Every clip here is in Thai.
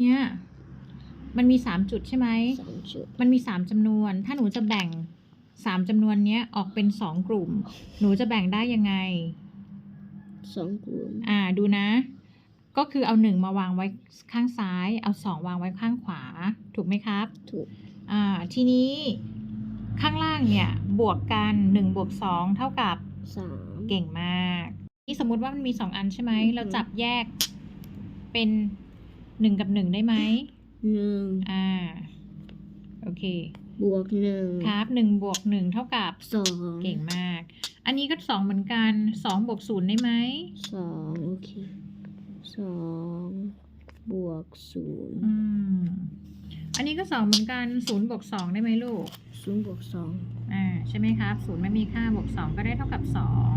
เนี่ยมันมีสามจุดใช่ไหม สามจุด มันมีสามจำนวน ถ้าหนูจะแบ่งสามจำนวนเนี้ยออกเป็นสองกลุ่ม หนูจะแบ่งได้ยังไง สองกลุ่ม อ่าดูนะ ก็คือเอาหนึ่งมาวางไว้ข้างซ้าย เอาสองวางไว้ข้างขวา ถูกไหมครับ ถูก อ่า ทีนี้ข้างล่างเนี่ยบวกกันหนึ่งบวกสองเท่ากับสามเก่งมากนี่สมมุติว่ามันมีสองอันใช่ไหมอือฮึเราจับแยกเป็น หนึ่งกับหนึ่งได้ไหมหนึ่งอ่า โอเค บวกหนึ่งครับหนึ่งบวกหนึ่งเท่ากับสองเก่งมาก อันนี้ก็สองเหมือนกันสองบวกศูนย์ได้ไหมสองโอเคสองบวกศูนย์อืมอันนี้ก็สองเหมือนกันศูนย์บวกสองได้ไหมลูกศูนย์บวกสองอ่าใช่ไหมครับศูนย์ไม่มีค่าบวกสองก็ได้เท่ากับสอง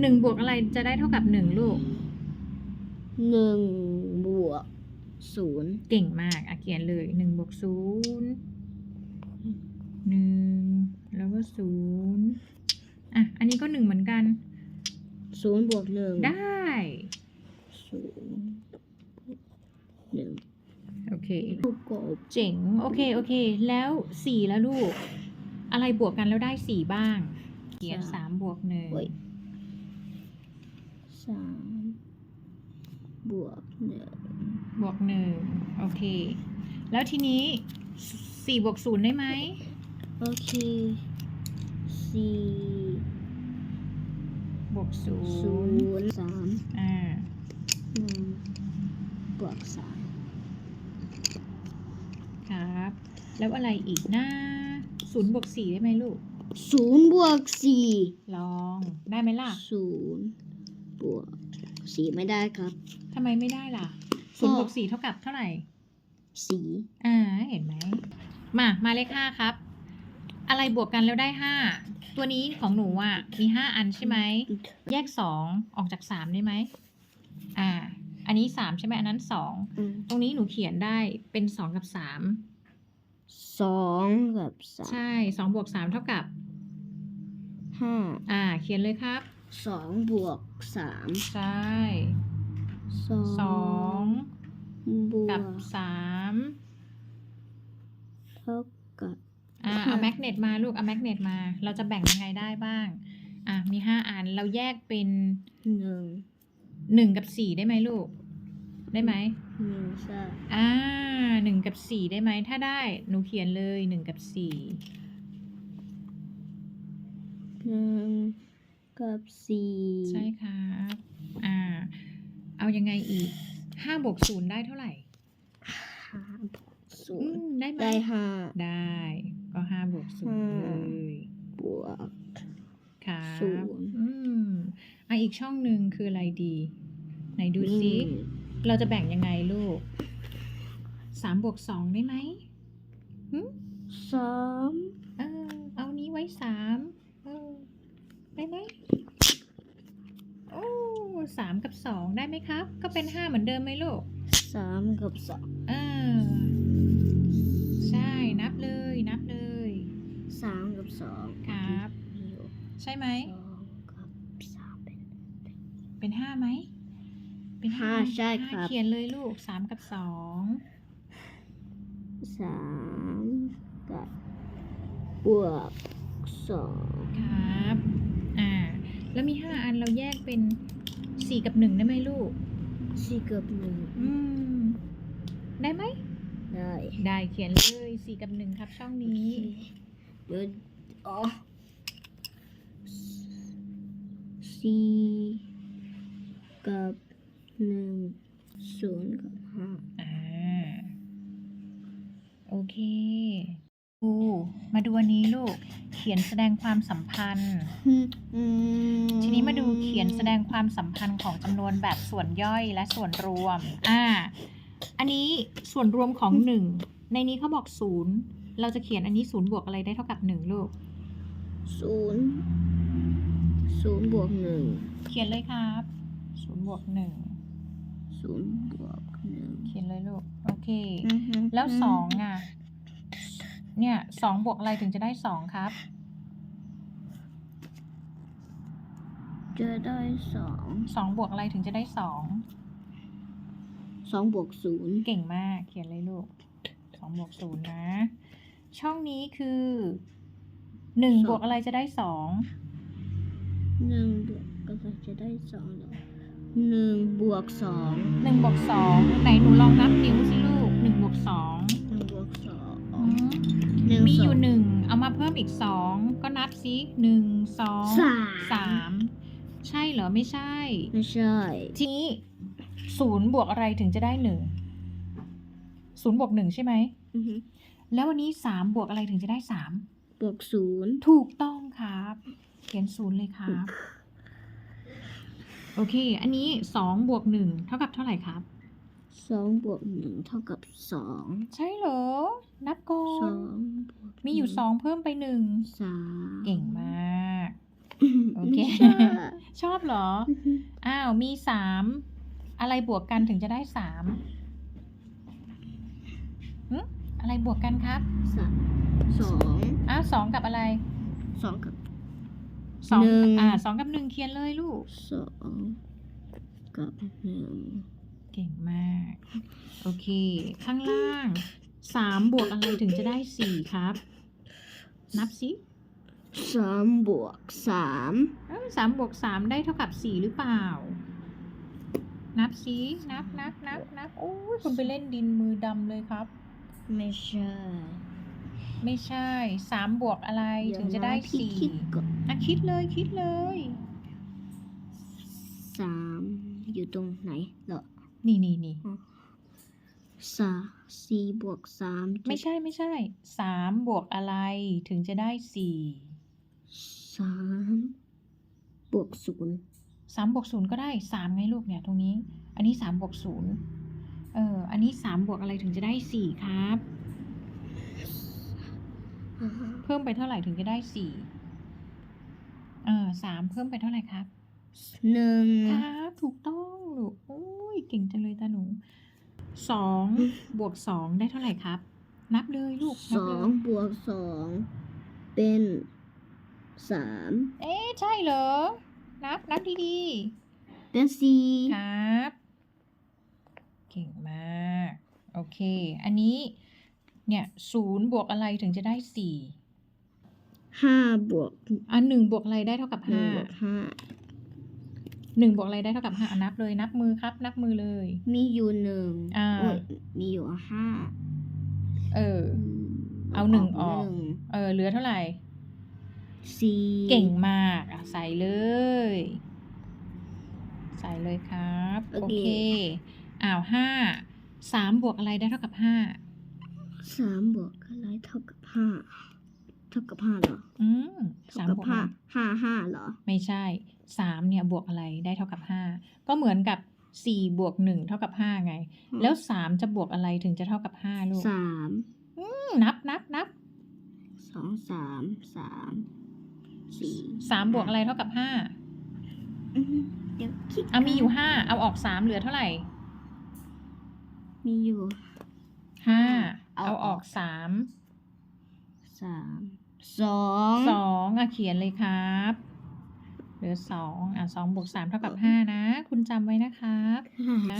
หนึ่งบวกอะไรจะได้เท่ากับหนึ่งลูกหนึ่งบวก ศูนย์เก่งมากอะเขียนเลยหนึ่งบวกศูนย์หนึ่งแล้วก็ศูนย์อะ อันนี้ก็หนึ่งเหมือนกันศูนย์บวกหนึ่งได้ศูนย์หนึ่งโอเคเท่ากับเจ๋ง โอเค โอเค แล้วสี่แล้วลูก อะไรบวกกันแล้วได้สี่บ้าง เขียนสามบวกหนึ่งโอ้ยสามบวกหนึ่ง บวกหนึ่งโอเค แล้วทีนี้สี่บวกศูนย์ได้ไหมโอเคสี่บวกศูศูนย์นย์สามอ่าหนึ่งบวกสามครับ แล้วอะไรอีกนะศูนย์บวกสี่ได้ไหมลูก ศูนย์บวกสี่ลองได้ไหมล่ะศูนย์บวกสี่ไม่ได้ครับทำไมไม่ได้ล่ะ ศูนย์บวกสี่เท่ากับเท่าไหร่สี่อ่าเห็นไหมมามาเลขห้าครับ อะไรบวกกันแล้วได้ห้าตัวนี้ของหนูอะมีห้าอันใช่ไหมแยกสองออกจากสามได้ไหมอ่า อันนี้สามใช่ไหมอันนั้นสองอืมตรงนี้หนูเขียนได้เป็นสองกับสามสองกับสามใช่สองบวกสามเท่ากับห้าอ่า เขียนเลยครับสองบวกสามใช่ สองสองบวกักบสามเท่ากับ อ่าเอาแมกเนตมาลูกเอาแมกเนตมา เราจะแบ่งยังไงได้บ้าง อะมีห้าอันเราแยกเป็นหนึ่งหนึ่งกับสี่ได้ไหมลูก ได้ไหมหนึ่งใช่อ่าหนึ่งกับสี่ได้ไหมถ้าได้หนูเขียนเลยหนึ่งกับสี่หนึ่งกับสี่ใช่ครับอ่า เอายังไงอีกห้าบวกศูนย์ได้เท่าไหร่ห้าบวกศูอืนย์มได้ไหมได้ห้าได้ ก็ห้าบวกศูนย์ห้าเลยบวก ครับศูนย์ อืมอะอีกช่องหนึ่งคืออะไรดี ไหนดูซิ อืมเราจะแบ่งยังไงลูกสามบวกสองได้ไหมหึสามเออ เอานี้ไว้สามเออ ได้ไหมโอ้ สามกับสองได้ไหมครับ ก็เป็นห้าเหมือนเดิมไหมลูกสามกับสองเออใช่นับเลยนับเลยสามกับสองครับมีอยู่ใช่ไหมสองกับสามเป็นเป็นห้าไหมเป็นห้าห้าไหมใช่ครับห้าเขียนเลยลูกสามกับสองสามกับบวกสองครับ อ่า แล้วมีห้าอันเราแยกเป็น สี่กับหนึ่งได้ไหมลูก สี่กับหนึ่งอืม ได้ไหม ได้ได้เขียนเลยสี่กับหนึ่งครับช่องนี้ เดี๋ยวอ๋อสี่กับหนึ่งศูนย์กับห้าอ่า โอเคอูมาดูอันนี้ลูกเขียนแสดงความสัมพันธ์อืมทีนี้มาดูเขียนแสดงความสัมพันธ์ของจำนวนแบบส่วนย่อยและส่วนรวม อ่า อันนี้ส่วนรวมของหนึ่ง ในนี้เขาบอกศูนย์ เราจะเขียนอันนี้ศูนย์บวกอะไรได้เท่ากับหนึ่งลูก ศูนย์ศูนย์บวกหนึ่ง เขียนเลยครับศูนย์บวกหนึ่งศูนย์บวกหนึ่ง เขียนเลยลูก โอเคอือฮึแล้วสองอะ เนี่ยสองบวกอะไรถึงจะได้สองครับ จะได้สองสองบวกอะไรถึงจะได้สองสองบวกศูนย์เก่งมากเขียนเลยลูกสองบวกศูนย์นะ ช่องนี้คือหนึ่งบวกอะไรจะได้สองหนึ่งบวกก็จะได้สองเหรอหนึ่งบวกสองหนึ่งบวกสองไหนหนูลองนับนิ้วสิลูกหนึ่งบวกสองหนึ่งบวกสองอืม หนึ่งมีอยู่สงหนึ่งเอามาเพิ่มอีกสองก็นับสิหนึ่งสองสาม สามใช่เหรอไม่ใช่ ไม่ใช่ ทีนี้ศูนย์บวกอะไรถึงจะได้หนึ่งศูนย์บวกหนึ่งใช่ไหม อือฮึแล้ววันนี้สามบวกอะไรถึงจะได้สามบวกศูนย์ ถูกต้องครับ เขียนศูนย์เลยครับ โอเค อันนี้สองบวกหนึ่งเท่ากับเท่าไหร่ครับ สองบวกหนึ่งเท่ากับสองใช่เหรอ นับก่อสอนงบวกมีอยู่สองเพิ่มไปหนึ่ง สามเก่งมาก โอเคไม่ใช่ชอบเหรออือฮึอ้าว มีสามอะไรบวกกันถึงจะได้สามหึอะไรบวกกันครับ สามสองอ้าวสองกับอะไรสองกับ สองหนึ่ง อ่าสองกับหนึ่งเขียนเลยลูก สองกับหนึ่ง เก่งมาก โอเค ข้างล่างสามบวกอะไรถึงจะได้สี่ครับ นับสิสามบวกสามเอ้าสามบวกสามได้เท่ากับสี่หรือเปล่า นับสินับนับนับนับโอ้ยคุณไปเล่นดินมือดำเลยครับ ไม่ใช่ไม่ใช่สามบวกอะไรถึงจะได้เยวนพี่สี่คิดก่อนอะคิดเลยคิดเลยสามอยู่ตรงไหนเหรอ นี่นี่นี่สาสี่บวกสามจะไม่ใช่ไม่ใช่สามบวกอะไรถึงจะได้สี่สามบวกศูนย์สามบวกศูนย์ก็ได้สามไงลูกเนี่ยตรงนี้ อันนี้สามบวกศูนย์เอออันนี้สามบวกอะไรถึงจะได้สี่ครับ เพิ่มไปเท่าไหร่ถึงจะได้สี่เออสามเพิ่มไปเท่าไหร่ครับหนึ่งครับถูกต้องลูกโอ้ย เก่งจังเลยตาหนูสองบวกสองได้เท่าไหร่ครับ นับเลยลูกนัสบอเลงยบวกสองเป็นสามเอ๊ะใช่เหรอ นับนับดีเป็นสี่ๆครับ เก่งมาก โอเค อันนี้ เนี่ยศูนย์บวกอะไรถึงจะได้สี่ห้าบวกอะหนึ่งบวกอะไรได้เท่ากับหนึ่ห้างบวกห้า หนึ่งบวกอะไรได้เท่ากับห้าอะนับเลยนับมือครับ นับมือเลย มีอยู่หนึ่งอ่า โยมีอยู่ห้าเออมเอาหนึ่งออก หนึ่งเออเหลือเท่าไหร่ สี่เก่งมากอะใส่เลย ใส่เลยครับ โอเคอ้าวห้าสามบวกอะไรได้เท่ากับห้าสามบวกอะไรเท่ากับห้าเท่ากับห้าเหรออืมเท่าสามกับบวกห้าอะไรห้าห้าเหรอ ไม่ใช่ สามเนี่ยบวกอะไรได้เท่ากับห้าก็เหมือนกับสี่บวกหนึ่งเท่ากับห้าไงอืมแล้วสามจะบวกอะไรถึงจะเท่ากับห้าลูกสามอืมนับนับนับสองสามสามสี่สามบวกอะไรเท่ากับห้าอือฮึเดี๋ยวคิดอะมีอยู่ก่นห้าเอาออกสามเหลือเท่าไหร่ มีอยู่ห้าเอาเอาออออกกสามสามสองสองอะเขียนเลยครับ เหลือสองอะสองบวกสามเท่ากับห้านะ คุณจำไว้นะครับ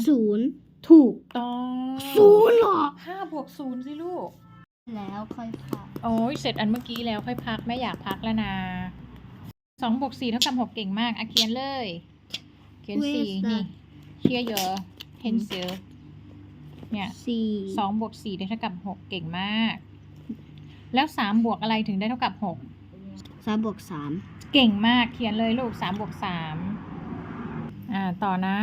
ศูนย์ถูกต้องศูนย์เหรอห้าบวกศูนย์สิลูก แล้วค่อยพัก โอ้ยเสร็จอันเมื่อกี้แล้วค่อยพักไม่อยากพักแล้วนะสองบวกสี่เท่ากับหกเก่งมากอะเขียนเลย เขียนสี่นี่เชียร์เยอะ เพนซิลเนี่ย สี่สองบวกสี่ได้เท่ากับหกเก่งมาก แล้วสามบวกอะไรถึงได้เท่ากับหก สามบวกสาม เก่งมากเขียนเลยลูกสามบวกสามอ่าต่อนะ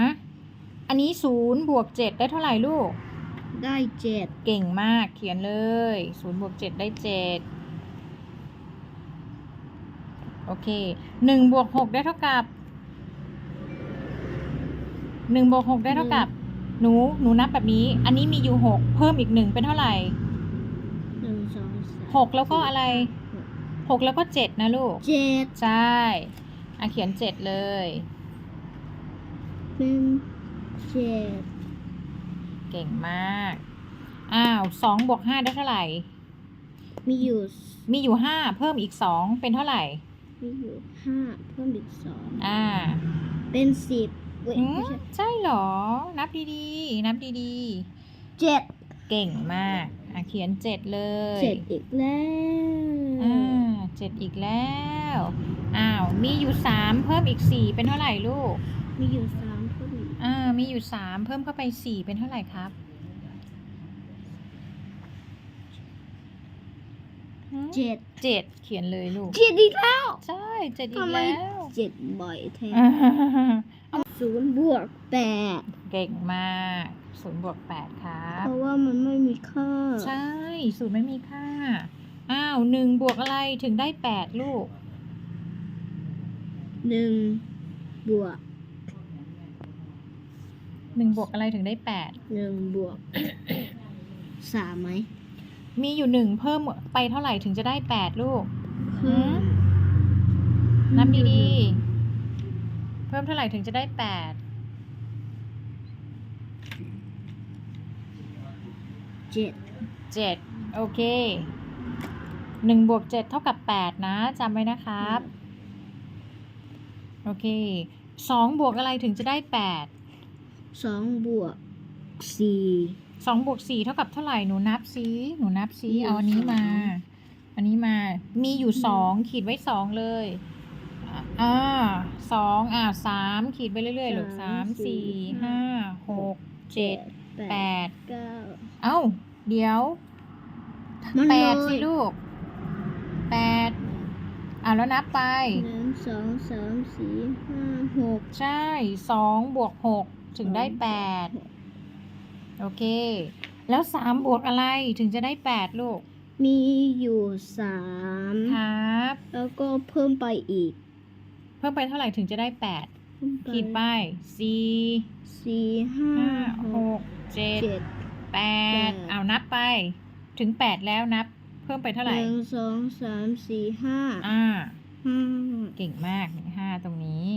อันนี้ศูนย์บวกเจ็ดได้เท่าไหร่ลูก ได้เจ็ดเก่งมากเขียนเลยศูนย์บวกเจ็ดได้เจ็ดโอเคหนึ่งบวกหกได้เท่ากับหนึ่งบวกหกได้เท่ากับ หนูหนูนับแบบนี้ อันนี้มีอยู่หกเพิ่มอีกหนึ่งเป็นเท่าไหร่หนึ่งสองสามหกแล้วก็อะไร หกแล้วก็เจ็ดนะลูก เจ็ดใช่อะเขียนเจ็ดเลยเป็นเจ็ดเก่งมาก อ้าวสองบวกห้าได้เท่าไหร่ มีอยู่มีอยู่ห้าเพิ่มอีกสองเป็นเท่าไหร่ มีอยู่ห้าเพิ่มอีกสองอ่า เป็นสิบเว้ยหืไม่มใช่ใช่เหรอ นับดีๆ นับดีเจ็ดๆ เก่งมากอะเขียนเจ็ดเลย เจ็ดอีกแล้ว อ่า เจ็ดอีกแล้ว อ้าว มีอยู่สามเพิ่มอีกสี่เป็นเท่าไหร่ลูก มีอยู่สามเพิ่มอีกอ่า มีอยู่สามเพิ่มเข้าไปสี่เป็นเท่าไหร่ครับหืมเจ็ดเจ็ดเขียนเลยลูก เจ็ดอีกแล้ว ใช่เจ็ดอีทำกไมแล้วเจ็ดบ่อยแท้อ่าศูนย์บวกแปดเก่งมากศูนย์บวกแปดครับ เพราะว่ามันไม่มีค่า ใช่ศูนย์ไม่มีค่า อ้าวหนึ่งบวกอะไรถึงได้แปดลูกหนึ่งบวกหนึ่งบวกอะไรถึงได้แปดหนึ่งบวกสามไหมมีอยู่หนึ่งเพิ่มไปเท่าไหร่ถึงจะได้แปดลูกเพิ่มนับดีๆ เพิ่มเท่าไหร่ถึงจะได้แปดเจ็ดเจ็ดโอเค หนึ่งบวกเจ็ดเท่ากับแปดนะจำไว้นะครับ โอเคสองบวกอะไรถึงจะได้แปดสองบวกสี่สองบวกสี่เท่ากับเท่าไหร่หนูนับซิหนูนับซิมีอยู่เอาอันนี้มาสองอันนี้มา มีอยู่สองขีดไว้สองเลยอะอ่าสองอ่าสามขีดไปเรื่อยๆลูกสามสี่ห้าหกเจ็ดแปดเก้าเอ้า เดี๋ยวมันแปดเลยสิลูก แปดอ่าแล้วนับไปหนึ่งสองสามสี่ห้าหกใช่สองบวกหกถึงได้แปดโอเค แล้วสามบวกอะไรถึงจะได้แปดลูก มีอยู่สามครับ แล้วก็เพิ่มไปอีก เพิ่มไปเท่าไหร่ถึงจะได้แปดเพิ่มไปขีดไปสี่สี่ห้าห้าหหกกเจ็ดเจ็ดแปแปดดเอานับไป ถึงแปดแล้วนับ เพิ่มไปเท่าไหร่หนึ่งสองสามสี่ห้าอ่า ห้า เก่งมากห้าตรงนี้